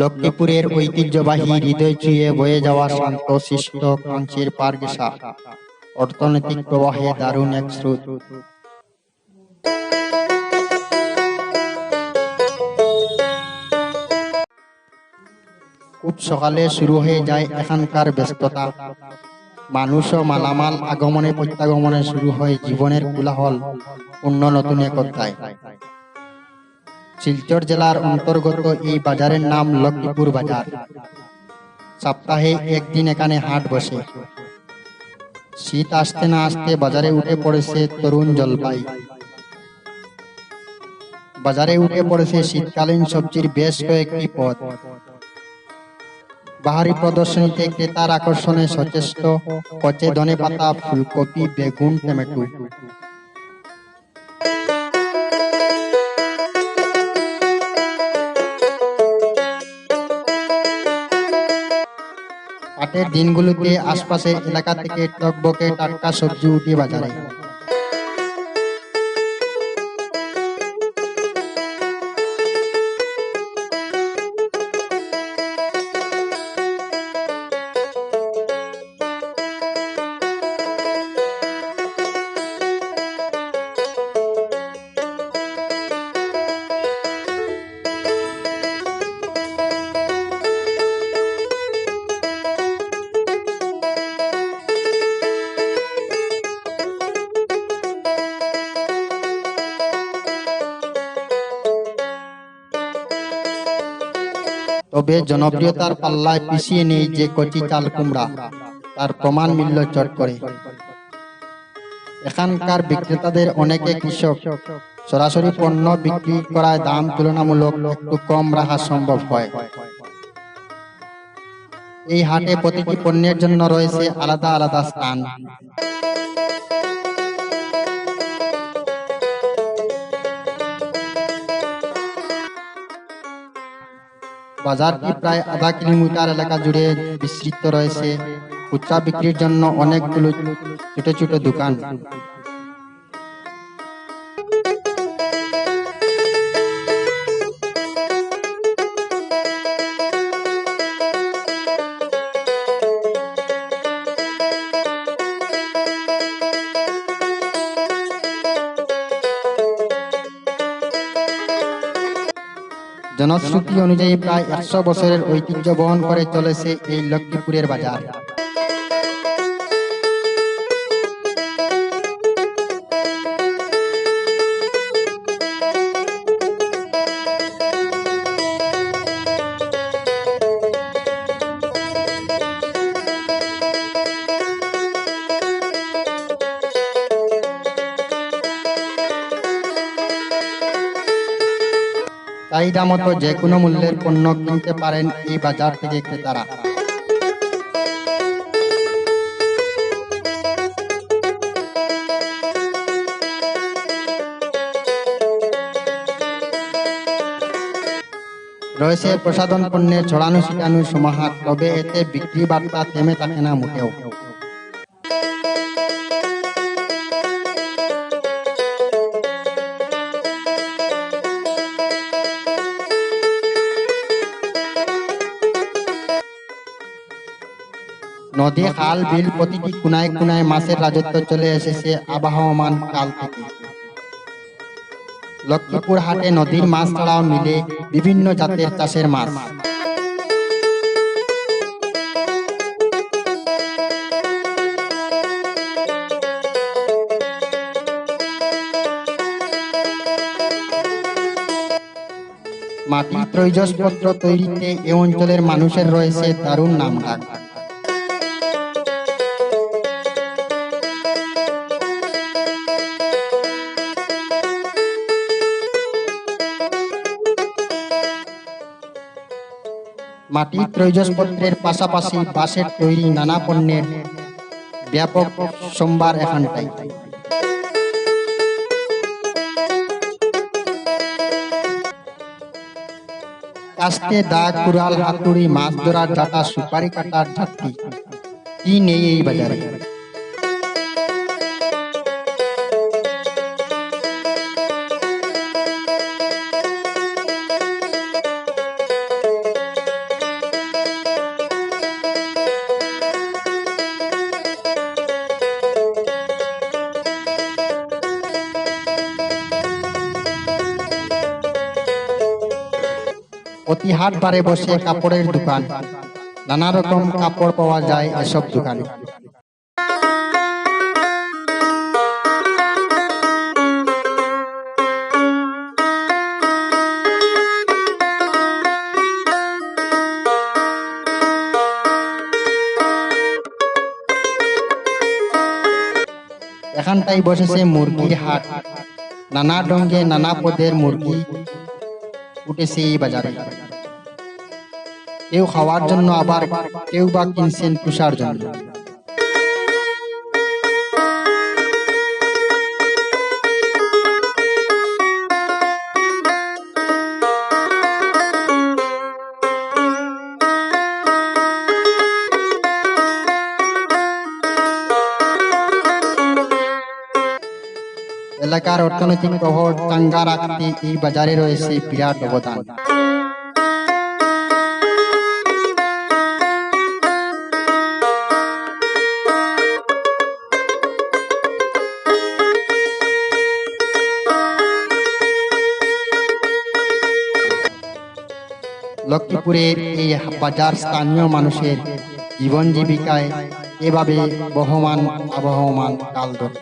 লক্ষ্মীপুরের ঐতিহ্যবাহী হৃদয় ছুঁয়ে বয়ে যাওয়া শান্ত শিষ্ট কাঞ্চির পারগেসা অর্থনৈতিক প্রবাহে দারুণ এক স্রোত। খুব সকালে শুরু হয়ে যায় এখানকার ব্যস্ততা। মানুষ ও মালামাল আগমনে প্রত্যাগমনে শুরু হয় জীবনের কোলাহল অন্য নতুন এক অধ্যায় শিলচর জেলার অন্তর্গত এই বাজারের নাম লক্ষ্মীপুর বাজার। সপ্তাহে একদিন এখানে হাট বসে। শীত আসতে না আসতে বাজারে উঠে পড়েছে তরুণ জলপাই। বাজারে উঠে পড়েছে শীতকালীন সবজির বেশ কয়েকটি পদ। বাহারি প্রদর্শনীতে ক্রেতার আকর্ষণে সচেষ্ট কচে ধনে পাতা ফুলকপি, বেগুন, টমেটো। হাটের দিনগুলোতে আশপাশের এলাকা থেকে টকবকে টাটকা সবজি উঠে বাজারে। তবে জনপ্রিয়তার পাল্লায় পিছিয়ে নেই যে কচি চাল কুমড়া, তার প্রমাণ মিলল চট করে। এখানকার বিক্রেতাদের অনেকে কৃষক। সরাসরি পণ্য বিক্রি করায় দাম তুলনামূলক একটু কম রাখা সম্ভব হয়। এই হাটে প্রতিটি পণ্যের জন্য রয়েছে আলাদা আলাদা স্থান। বাজারটি প্রায় আধা কিলোমিটার এলাকা জুড়ে বিস্তৃত রয়েছে। খুচরা বিক্রির জন্য অনেকগুলো ছোট ছোট দোকান। জনশ্রুতি অনুযায়ী প্রায় একশো বছরের ঐতিহ্য বহন করে চলেছে এই লক্ষ্মীপুরের বাজার। চাহিদা মতো যে কোনো মূল্যের পণ্য কিনতে পারেন এই বাজার থেকে ক্রেতারা। রয়েছে প্রসাধন পণ্যের ছড়ানো ছিটানো সমাহার, তবে এতে বিক্রি বার্তা থেমে থাকে না মোটেও। নদী খাল বিল প্রতিটি কোনায় কোনায় মাছের রাজত্ব চলে এসেছে আবহাওয়ামান কাল থেকে। লক্ষ্মীপুর হাটে নদীর মাছ ছাড়াও মিলে বিভিন্ন জাতের চাষের মাছ। মাটির ত্রৈজসপত্র তৈরিতে এ অঞ্চলের মানুষের রয়েছে দারুণ নামডাক। মাটির ত্রৈজসপত্রের পাশাপাশি বাঁশের তৈরি নানা পণ্যের ব্যাপক সম্ভার এখানটাই কাস্তে দা কুড়াল, হাতুড়ি, মাছ ধরার ডাটা সুপারি কাটার ঝাঁটি কি নেই এই বাজারে? প্রতি হাট বারে বসে কাপড়ের দোকান। নানা রকম কাপড় পাওয়া যায় এসব দোকানে। এখানটাই বসেছে মুরগির হাট। নানা রঙে নানা পদের মুরগি। উঠেছে এই বাজারে। কেউ খাওয়ার জন্য আবার কেউ বা কিনছেন পুষার জন্য। এলাকার অর্থনৈতিক প্রভাব চাঙ্গা রাখতে এই বাজারে রয়েছে বিরাট অবদান। লক্ষ্মীপুরের এই বাজার স্থানীয় মানুষের জীবন জীবিকায় এভাবে বহমান আবহমান কাল ধরে